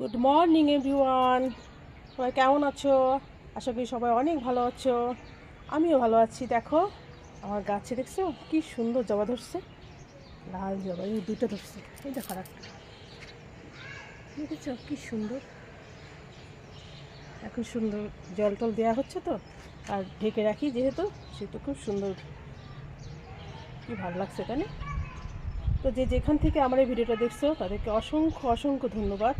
Good morning everyone সবাই কেমন আছো? আশা করি সবাই অনেক ভালো আছো। আমিও ভালো আছি, দেখো। আমার গাছে দেখছ? কি সুন্দর জবা ধরছে। লাল জবা, এই দুটো ধরছে। এই দেখো একটা। দেখেছ? কি সুন্দর। এখন সুন্দর জল টল দেওয়া হচ্ছে তো, আর ঢেকে রাখি যেহেতু সেটা খুব সুন্দর। কি ভালো লাগছে তাই তো যে যেখান থেকে আমার এই ভিডিওটা দেখছ, তাদেরকে অসংখ্য অসংখ্য ধন্যবাদ।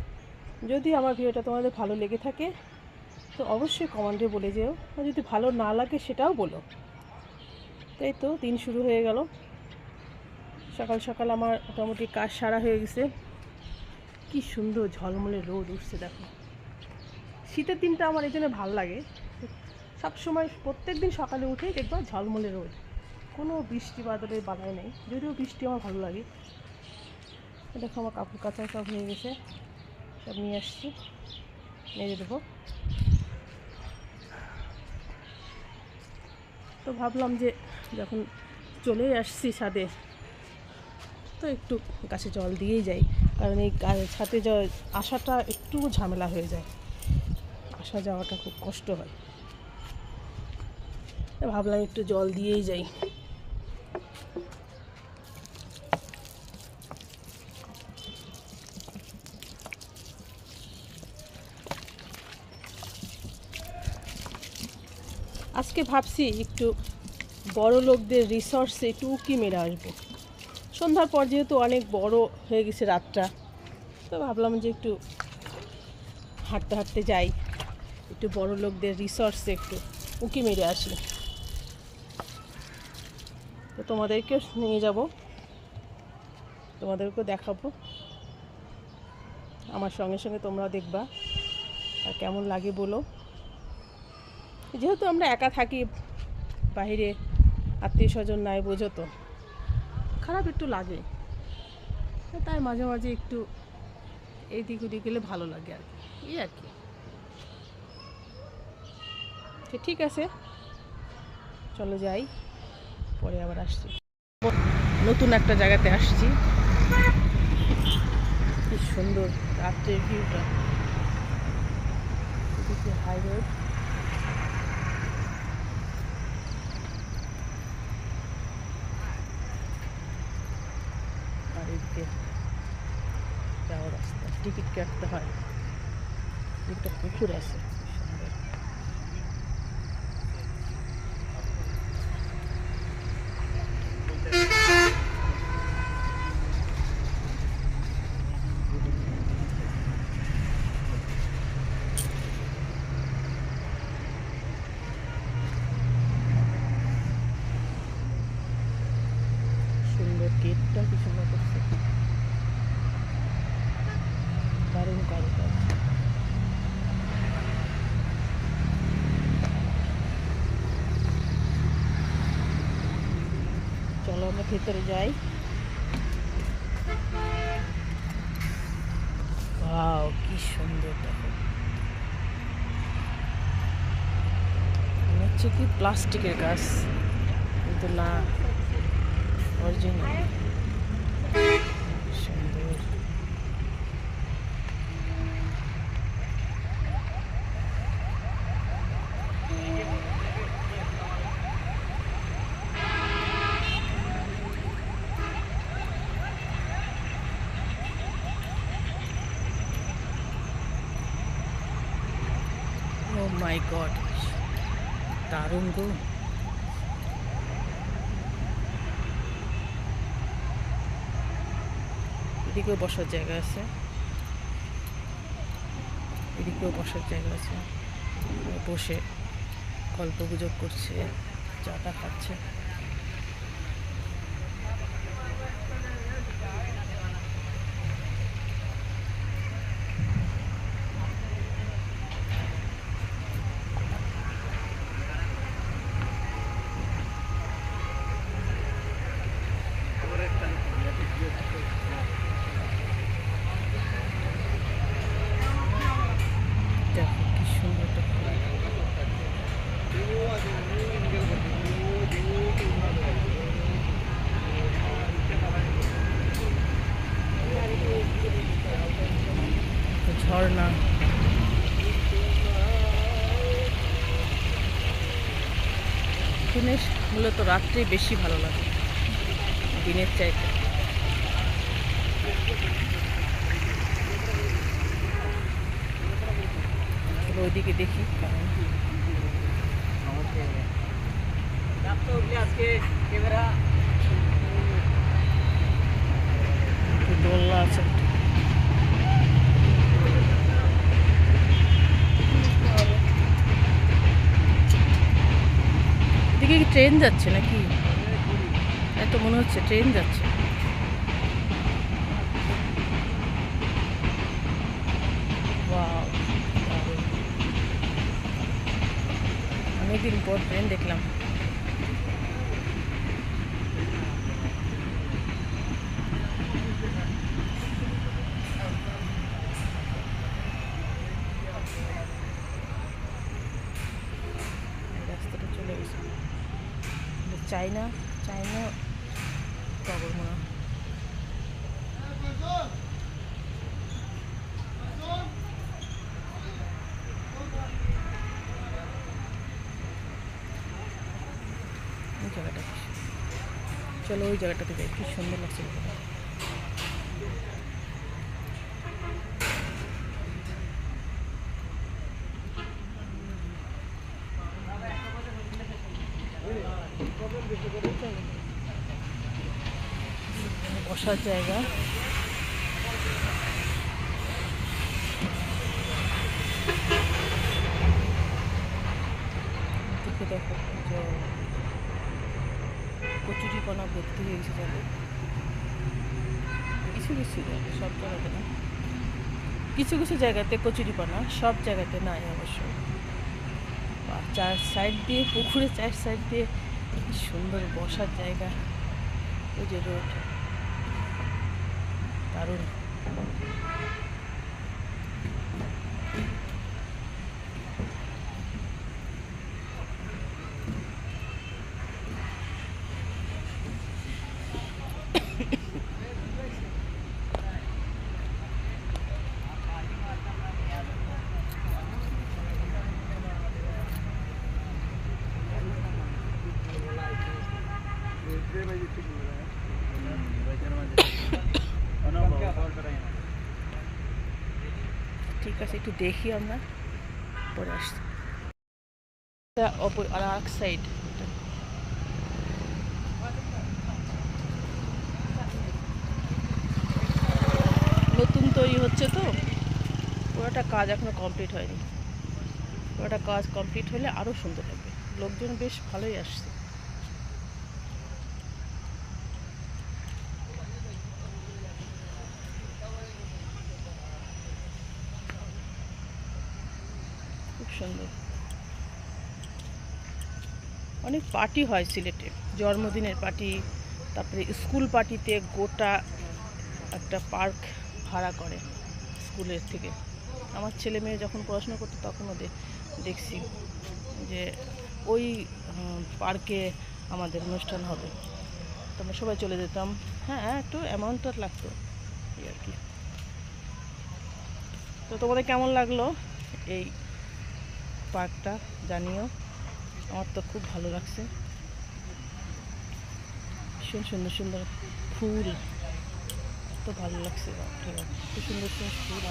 যদি আমার ভিডিওটা তোমাদের ভালো লেগে থাকে, তো অবশ্যই কমেন্টে বলে যেও। আর যদি ভালো না লাগে সেটাও বলো। তাই তো দিন শুরু হয়ে গেল। সকাল সকাল আমার মোটামুটি কাজ সারা হয়ে গেছে। কি সুন্দর ঝলমলে রোদ উঠছে, দেখো। শীতের দিনটা আমার এই জন্য ভালো লাগে। সবসময় প্রত্যেক দিন সকালে উঠে দেখবা ঝলমলে রোদ। কোনো বৃষ্টি বাদলের বাধাই নেই। যদিও বৃষ্টি আমার ভালো লাগে। দেখো আমার কাপড় কাচা সব হয়ে গেছে। সব নিয়ে আসছি। মেরে দেবো। তো ভাবলাম যে যখন চলেই আসছি ছাদে, তো একটু গাছে জল দিয়েই যাই। কারণ এই ছাদে আসাটা একটু ঝামেলা হয়ে যায়। আসা যাওয়াটা খুব কষ্ট হয়। ভাবলাম একটু জল দিয়েই যাই। আজকে ভাবছি একটু বড় লোকদের রিসর্টসে একটু উকি মেরে আসব। সন্ধ্যার পর যেহেতু অনেক বড় হয়ে গেছে রাতটা, তো ভাবলাম যে একটু হাঁটতে হাঁটতে যাই, একটু বড় লোকদের রিসর্টসে একটু উকি মেরে আসি। তো তোমাদেরকেও নিয়ে যাব, তোমাদেরকেও দেখাবো। আমার সঙ্গে সঙ্গে তোমরাও দেখবা, আর কেমন লাগে বলো। যেহেতু আমরা একা থাকি, বাইরে আত্মীয় স্বজন নাই বোঝো তো। খারাপ একটু লাগে। তাই মাঝে মাঝে একটু এইদিক ওদিক গেলে ভালো লাগে আর কি। এই আর কি। ঠিক আছে। চলো যাই। পরে আবার আসছি। নতুন একটা জায়গাতে আসছি। কি সুন্দর রাত্রের ভিউটা হাই রোড টিকিট কাটতে হয়। একটা পুকুর আছে। সুন্দর গেটটা কি সুন্দর করছে কারুকাজ চলো, আমরা ভেতরে যাই। ওয়াও, কি সুন্দর দেখো। হচ্ছে কি প্লাস্টিকের গাছ। কিন্তু না অরিজিনাল সুন্দর ও মাই গড দারুণ গো। এদিকেও বসার জায়গা আছে। এদিকেও বসার জায়গা আছে। বসে গল্প গুজব করছে চাটা খাচ্ছে দেখো কি সুন্দর একটা ফুল। ঝর্ণা এখানে মূলত রাত্রে বেশি ভালো লাগে। দিনের চাইতে। ওইদিকে দেখি দোলনা আছে। কি ট্রেন যাচ্ছে নাকি? এত মনে হচ্ছে ট্রেন যাচ্ছে। অনেকদিন পর ট্রেন দেখলাম এই রাস্তাটা চলে গেছে China, মনে হয়। ওই জায়গাটা চলো ওই জায়গাটাতে যাই কি সুন্দর লাগছে বসার জায়গা। দেখো কচুরিপনা ভর্তি হয়ে গেছে যাবে কিছু কিছু জায়গায়, সব জায়গাতে না। কিছু কিছু জায়গাতে কচুরিপানা, সব জায়গাতে নাই অবশ্য। চার সাইড দিয়ে পুকুরে চার সাইড দিয়ে সুন্দর বসার জায়গা। ওই যে রোড। দারুণ ঠিক আছে, একটু দেখি আমরা। পরে আসছি। আর এক সাইড নতুন তৈরি হচ্ছে তো। পুরোটা কাজ এখনও কমপ্লিট হয়নি। পুরোটা কাজ কমপ্লিট হলে আরও সুন্দর লাগবে লোকজন বেশ ভালোই আসছে খুব সুন্দর অনেক পার্টি হয় সিলেটে। জন্মদিনের পার্টি, তারপরে স্কুল পার্টিতে গোটা একটা পার্ক ভাড়া করে স্কুলের থেকে। আমার ছেলে মেয়ে যখন পড়াশোনা করতো তখন ওদের দেখছি যে ওই পার্কে আমাদের অনুষ্ঠান হবে। তো আমরা সবাই চলে যেতাম। হ্যাঁ একটু অ্যামাউন্টটা লাগতো। এই আর কি। তো তোমাদের কেমন লাগল এই পার্কটা জানিও। আমার তো খুব ভালো লাগছে। ভীষণ সুন্দর সুন্দর ফুল। এত ভালো লাগছে সুন্দর সুন্দর ফুল।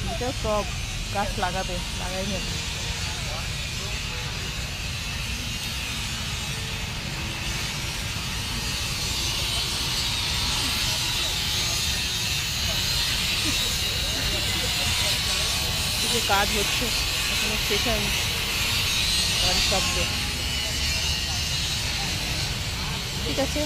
কি এটা টব গাছ লাগাবে, লাগাই নেবে। কাজ হচ্ছে, এখানে স্টেশন গাড়ি শব্দ ঠিক আছে?